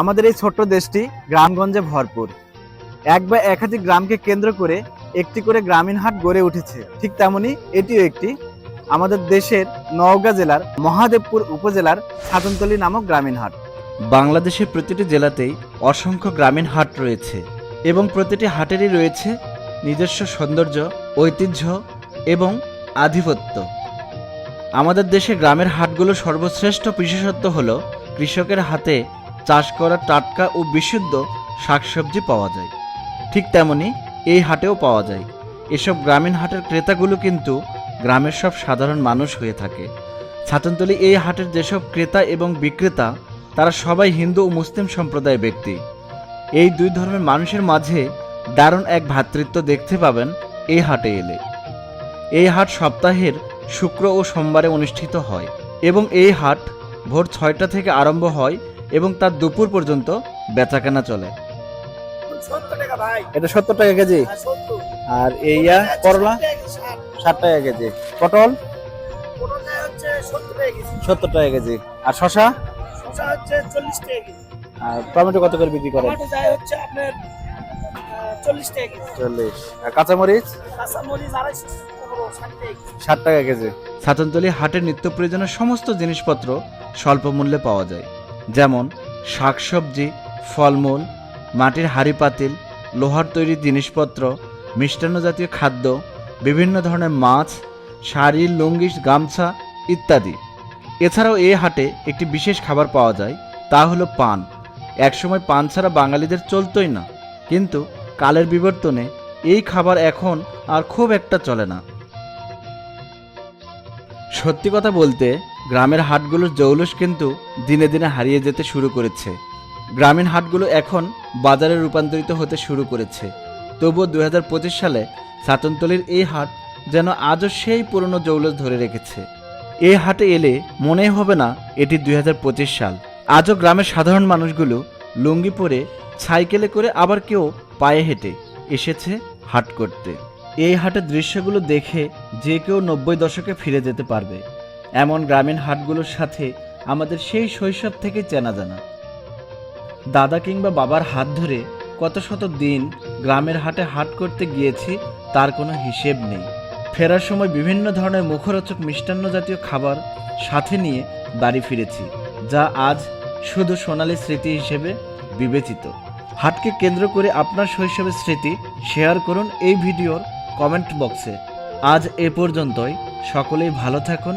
আমাদের এই ছোট্ট দেশটি গ্রামগঞ্জে ভরপুর। এক বা একাধিক গ্রামকে কেন্দ্র করে একটি করে গ্রামীণ হাট গড়ে উঠেছে। ঠিক তেমনি এটিও একটি আমাদের দেশের নওগাঁ জেলার মহাদেবপুর উপজেলার ছাতনতলী নামক গ্রামীণ হাট। বাংলাদেশের প্রতিটি জেলাতেই অসংখ্য গ্রামীণ হাট রয়েছে এবং প্রতিটি হাটেরই রয়েছে নিজস্ব সৌন্দর্য, ঐতিহ্য এবং আধিপত্য। আমাদের দেশে গ্রামের হাটগুলো সর্বশ্রেষ্ঠ বিশেষত্ব হল কৃষকের হাতে চাষ করা টাটকা ও বিশুদ্ধ শাকসবজি পাওয়া যায়। ঠিক তেমনি এই হাটেও পাওয়া যায়। এসব গ্রামীণ হাটের ক্রেতাগুলো কিন্তু গ্রামের সব সাধারণ মানুষ হয়ে থাকে। ছাতনতলী এই হাটের যেসব ক্রেতা এবং বিক্রেতা, তারা সবাই হিন্দু ও মুসলিম সম্প্রদায়ের ব্যক্তি। এই দুই ধর্মের মানুষের মাঝে দারুণ এক ভ্রাতৃত্ব দেখতে পাবেন এই হাটে এলে। এই হাট সপ্তাহের শুক্র ও সোমবারে অনুষ্ঠিত হয় এবং এই হাট ভোর ছয়টা থেকে আরম্ভ হয় এবং তার দুপুর পর্যন্ত বেচাকেনা চলে। এটা সত্তর টাকা কেজি? আর এইয়া করলা? ষাট টাকা কেজি। পটল? সত্তর টাকা কেজি। আর শশা আর টমেটো কত করে বিক্রি করেন? আপনার চল্লিশ। আর কাঁচামরিচ? ষাট টাকা কেজি। ছাতনতলী হাটের নিত্য প্রয়োজনের সমস্ত জিনিসপত্র স্বল্প মূল্যে পাওয়া যায়। যেমন শাকসবজি, ফলমূল, মাটির হাঁড়ি পাতিল লোহার তৈরি জিনিসপত্র, মিষ্টান্ন জাতীয় খাদ্য, বিভিন্ন ধরনের মাছ, শাড়ি লুঙ্গি গামছা ইত্যাদি। এছাড়াও এ হাটে একটি বিশেষ খাবার পাওয়া যায়, তা হলো পান। একসময় পান ছাড়া বাঙালিদের চলতই না। কিন্তু কালের বিবর্তনে এই খাবার এখন আর খুব একটা চলে না। সত্যি কথা বলতে গ্রামের হাটগুলোর জৌলুস কিন্তু দিনে দিনে হারিয়ে যেতে শুরু করেছে। গ্রামীণ হাটগুলো এখন বাজারে রূপান্তরিত হতে শুরু করেছে। তবুও দুই হাজার পঁচিশ সালে সাতনতলির এই হাট যেন আজও সেই পুরনো জৌলুস ধরে রেখেছে। এই হাটে এলে মনে হবে না এটি দুই হাজার পঁচিশ সাল। আজও গ্রামের সাধারণ মানুষগুলো লুঙ্গি পরে, সাইকেলে করে আবার কেউ পায়ে হেঁটে এসেছে হাট করতে। এই হাটের দৃশ্যগুলো দেখে যে কেউ নব্বই দশকে ফিরে যেতে পারবে। এমন গ্রামীণ হাটগুলোর সাথে আমাদের সেই শৈশব থেকে চেনা জানা। দাদা কিংবা বাবার হাত ধরে কত শত দিন গ্রামের হাটে হাট করতে গিয়েছি তার কোনো হিসেব নেই। ফেরার সময় বিভিন্ন ধরনের মুখরোচক মিষ্টান্ন জাতীয় খাবার সাথে নিয়ে বাড়ি ফিরেছি, যা আজ শুধু সোনালী স্মৃতি হিসেবে বিবেচিত। হাটকে কেন্দ্র করে আপনার শৈশবের স্মৃতি শেয়ার করুন এই ভিডিওর কমেন্ট বক্সে। আজ এ পর্যন্তই। সকলেই ভালো থাকুন